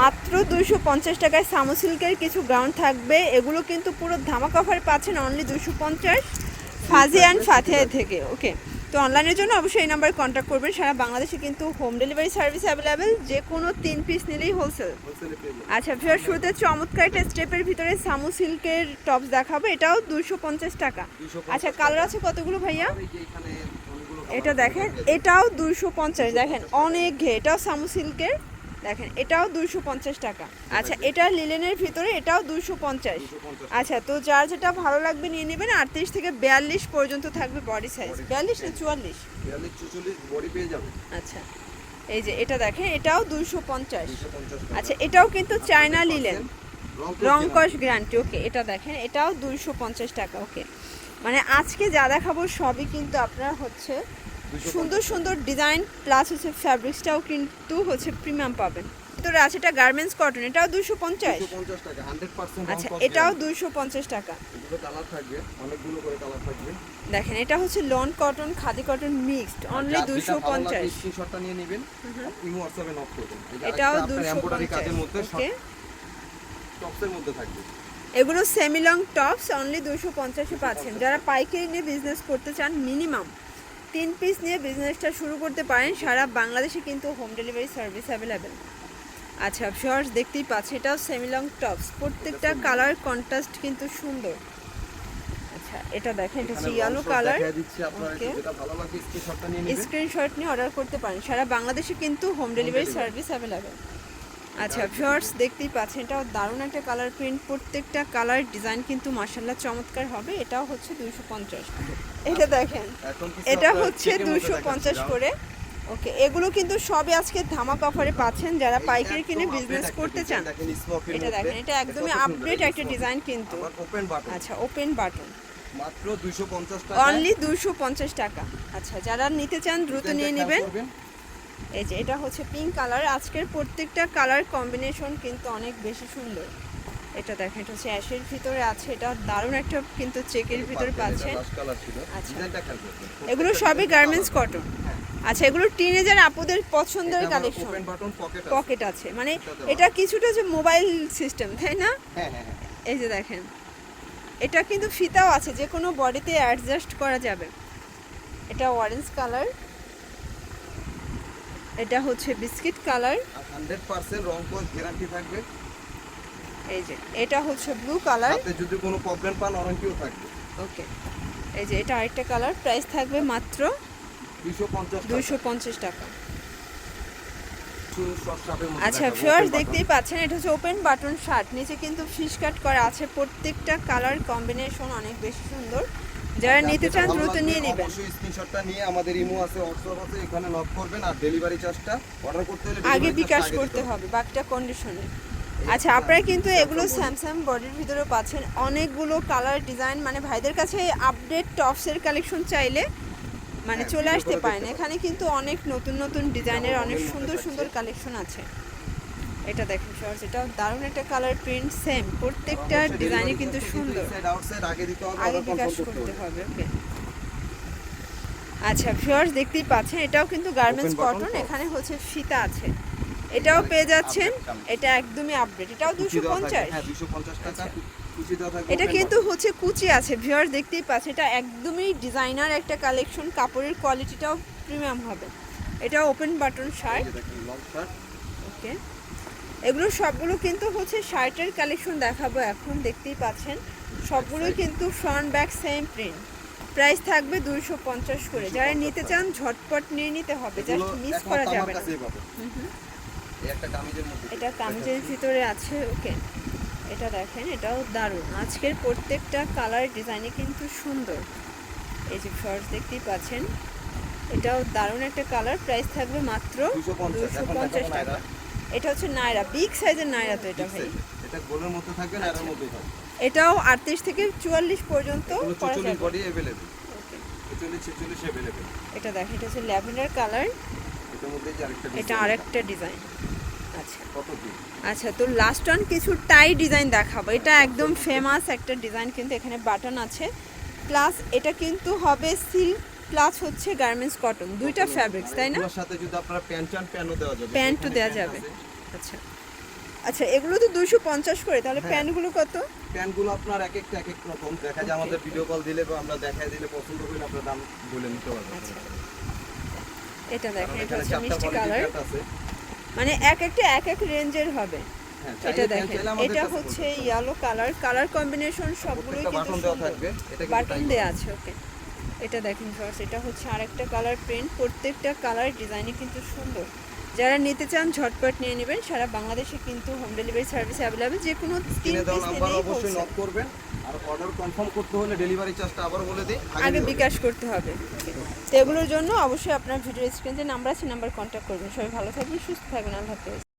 মাত্র দুশো পঞ্চাশ টাকায় সামু সিল্কের কিছু গ্রাউন্ড থাকবে। এগুলো কিন্তু পুরো ধামাক অফারে পাচ্ছেন অনলি দুশো পঞ্চাশ ফাজি অ্যান্ড ফাথিয়া থেকে। ওকে তো অনলাইনের জন্য অবশ্যই এই নাম্বারে কন্ট্যাক্ট করবেন। সারা বাংলাদেশে কিন্তু হোম ডেলিভারি সার্ভিস অ্যাভেলেবেল যে কোনো তিন পিস নিলেই হোলসেল আচ্ছা ফের শুরুতে চমৎকার একটা স্টেপের ভিতরে সামু সিল্কের টপস দেখাবো। এটাও দুশো পঞ্চাশ টাকা। আচ্ছা কালার আছে কতগুলো ভাইয়া? এটা দেখেন এটাও দুশো পঞ্চাশ। দেখেন অনেক ঘে এটাও সামু সিল্কের। দেখেন এটাও দুশো পঞ্চাশ টাকা। আচ্ছা এটা লিলেনের ভিতরে এটাও দুশো পঞ্চাশ। আচ্ছা তো যার যেটা ভালো লাগবে নিয়ে নেবেন আটত্রিশ থেকে বিয়াল্লিশ পর্যন্ত থাকবে বডি সাইজ বিয়াল্লিশ না চুয়াল্লিশ? বডি পেয়ে যাবেন। আচ্ছা এই যে এটা দেখেন এটাও দুশো পঞ্চাশ। আচ্ছা এটাও কিন্তু চায়না লিলেন রং রং কস গ্যারান্টি ওকে এটা দেখেন এটাও দুইশো পঞ্চাশ টাকা ওকে মানে আজকে যা দেখাবো সবই কিন্তু আপনার হচ্ছে সুন্দর সুন্দর ডিজাইন প্লাস হচ্ছে ফ্যাব্রিক্সটাও কিন্তু হচ্ছে প্রিমিয়াম পাবেন। ভিতরে আছে এটা গার্মেন্টস কটন এটাও দুশো পঞ্চাশ? 250 টাকা 100% রং আচ্ছা এটাও দুইশো পঞ্চাশ টাকা। দেখেন এটা হচ্ছে lawn cotton khadi cotton mixed only দুশো পঞ্চাশ। এটাও দুশো পঞ্চাশ এগুলো সেমি লং টপস অনলি দুশো পঞ্চাশে পাচ্ছেন। যারা পাইকারি নিয়ে বিজনেস করতে চান মিনিমাম তিন পিস নিয়ে বিজনেসটা শুরু করতে পারেন। সারা বাংলাদেশে কিন্তু হোম ডেলিভারি সার্ভিস অ্যাভেলেবেল আচ্ছা শর্টস দেখতেই পাচ্ছেন এটাও সেমি লং টপস প্রত্যেকটা কালার কন্ট্রাস্ট কিন্তু সুন্দর। আচ্ছা এটা দেখেন এটা হচ্ছে ইয়েলো কালার স্ক্রিনশট নিয়ে অর্ডার করতে পারেন। সারা বাংলাদেশে কিন্তু হোম ডেলিভারি সার্ভিস অ্যাভেলেবেল আচ্ছা শর্টস দেখতেই পাচ্ছেন এটাও দারুণ একটা কালার প্রিন্ট প্রত্যেকটা কালার ডিজাইন কিন্তু মার্শাল্লাহ চমৎকার হবে। এটাও হচ্ছে দুইশো পঞ্চাশ। এটা দেখেন। এটা হচ্ছে দুশো পঞ্চাশ করে। ওকে এগুলো কিন্তু সবই আজকে ধামাক অফারে পাচ্ছেন যারা পাইকারি কিনে বিজনেস করতে চান। এটা দেখেন এটা একদমই আপডেট একটা ডিজাইন কিন্তু। আচ্ছা ওপেন বাটন মাত্র 250 টাকা অনলি দুশো পঞ্চাশ টাকা। আচ্ছা যারা নিতে চান দ্রুত নিয়ে নেবেন। এই যে এটা হচ্ছে পিঙ্ক কালার আজকের প্রত্যেকটা কালার কম্বিনেশন কিন্তু অনেক বেশি সুন্দর। এটা দেখেন এটা হচ্ছে অ্যাশের ভিতরে আছে এটা দারুণ একটা কিন্তু চেকের ভিতরে পাচ্ছেন। আচ্ছা। এগুলো সবই গার্মেন্টস কটন আচ্ছা এগুলো টিনেজার আপুদের পছন্দের কালেকশন পকেট আছে। মানে এটা কিছুটা যে মোবাইল সিস্টেম তাই না? হ্যাঁ হ্যাঁ হ্যাঁ। এই যে দেখেন। এটা কিন্তু ফিতাও আছে যে কোনো বডিতে অ্যাডজাস্ট করা যাবে। এটা অরেঞ্জ কালার এটা হচ্ছে বিস্কিট কালার আর 100% রং গ্যারান্টি থাকবে। এই যে এটা হচ্ছে ব্লু কালার যদি কোনো প্রবলেম পান ওয়ারেন্টিও থাকবে। ওকে এই যে এটা আরেকটা কালার প্রাইস থাকবে মাত্র 250 টাকা। দুশো পঞ্চাশ টাকা। আচ্ছা দেখাবো, ফিওর দেখতেই পাচ্ছেন এটা হচ্ছে ওপেন বাটন শার্ট নিচে কিন্তু ফিশ কাট করা আছে। প্রত্যেকটা কালার কম্বিনেশন অনেক বেশি সুন্দর। যারা নিতে চান ভালো দ্রুত নিয়ে নেবেন। অবশ্যই স্ক্রিনশটটা নিয়ে আমাদের ইমো আছে হোয়াটসঅ্যাপ আছে এখানে নক করবেন আর ডেলিভারি চার্জটা অর্ডার করতে হলে আগে বিকাশ করতে হবে। বাকিটা কন্ডিশনে আচ্ছা আপনারা কিন্তু এগুলো। স্যামসাং বডির ভিতরে পাচ্ছেন। অনেকগুলো কালার ডিজাইন মানে ভাইদের কাছে আপডেট টপসের কালেকশন চাইলে মানে হ্যাঁ, চলে আসতে পারেন। এখানে কিন্তু অনেক নতুন নতুন ডিজাইনের অনেক সুন্দর সুন্দর কালেকশন আছে। এটা দেখেন শর্টস এটা দারুণ একটা কালার প্রিন্ট সেম প্রত্যেকটা ডিজাইনে কিন্তু সুন্দর। আগে আগে বিকাশ করতে হবে। ওকে আচ্ছা ভিউয়ার্স দেখতেই পাচ্ছেন এটাও কিন্তু গার্মেন্টস কটন এখানে হচ্ছে ফিতা আছে। এটাও পেয়ে যাচ্ছেন। এটা একদমই আপডেট এটাও কুচি দুশো পঞ্চাশ। হ্যাঁ 250 টাকা। আচ্ছা। এটা কিন্তু হচ্ছে কুচি আছে ভিউয়ার্স দেখতেই পাচ্ছেন। এটা একদমই ডিজাইনার একটা কালেকশন কাপড়ের কোয়ালিটিটাও প্রিমিয়াম হবে। এটা ওপেন বাটন শার্ট ওকে এগুলো সবগুলো কিন্তু হচ্ছে শার্টের কালেকশন দেখাবো এখন দেখতেই পাচ্ছেন। সবগুলো কিন্তু front back same print price থাকবে দুইশো পঞ্চাশ করে। যারা নিতে চান ঝটপট নিয়ে নিতে হবে। জাস্ট মিস করা যাবে না। এটা কামিজের ভিতরে আছে ওকে এটা দেখেন এটাও দারুণ আজকের প্রত্যেকটা কালার ডিজাইনে কিন্তু সুন্দর এই যে ফর্স দেখতেই পাচ্ছেন এটাও দারুণ একটা কালার প্রাইস থাকবে মাত্র 250 দুশো এখন পঞ্চাশ দেখাবো টাকা নায়রা। এটা হচ্ছে নায়রা বিগ সাইজের নায়রা তো এটা Big ভাই size এর। এটা গোলের মধ্যে থাকবে না এর মধ্যেই থাকবে এটাও আটত্রিশ থেকে চুয়াল্লিশ পর্যন্ত এগুলো করা 44 যাবে বডি अवेलेबल Okay, 44 46 अवेलेबल এটা দেখেন এটা হচ্ছে ল্যাভেন্ডার কালার এটার মধ্যে যে আরেকটা এটা design আরেকটা ডিজাইন আচ্ছা। আচ্ছা তো লাস্ট ওয়ান কিছু টাই ডিজাইন দেখাবো। এটা একদম ফেমাস একটা ডিজাইন কিন্তু এখানে বাটন আছে। প্লাস এটা কিন্তু হবে সিল্ক প্লাস হচ্ছে গার্মেন্টস কটন দুইটা ফ্যাব্রিক্স তাই না? সাথে যদি আপনারা প্যান্ট চান প্যান্টও দেওয়া যাবে। প্যান্টও দেওয়া যাবে। আচ্ছা। আচ্ছা এগুলো তো দুশো পঞ্চাশ করে। তাহলে। প্যান্টগুলো কত? প্যান্টগুলো আপনার এক একটা এক এক রকম। দেখা যায় আমাদের ভিডিও কল দিলে বা আমরা দেখাই দিলে পছন্দ করলে আপনার দাম বলে নিতে পারবেন। আচ্ছা। এটা দেখেন এটা হচ্ছে মিষ্টি কালার মানে এক একটা এক এক রেঞ্জের হবে। হ্যাঁ এটা দেখেন। এটা হচ্ছে ইয়েলো কালার কালার কম্বিনেশন সবগুলোই কিন্তু বাটন দেওয়া আছে ওকে এটা দেখেন ফার্স্ট এটা হচ্ছে আরেকটা কালার প্রিন্ট প্রত্যেকটা কালার ডিজাইনই কিন্তু সুন্দর। যারা নিতে চান ঝটপট নিয়ে নেবেন। সারা বাংলাদেশে কিন্তু হোম ডেলিভারি সার্ভিস অ্যাভেলেবেল যে কোনো তিন পিস অবশ্যই নক করবেন। আর অর্ডার কনফার্ম করতে হলে ডেলিভারি চার্জটা আবার বলে দিই আগে বিকাশ করতে হবে। তো এগুলোর জন্য অবশ্যই আপনার ভিডিও স্ক্রিনে যে নাম্বার আছে নাম্বার কন্ট্যাক্ট করবেন। সবাই ভালো থাকবেন, সুস্থ থাকবেন, আল্লাহ হাফেজ।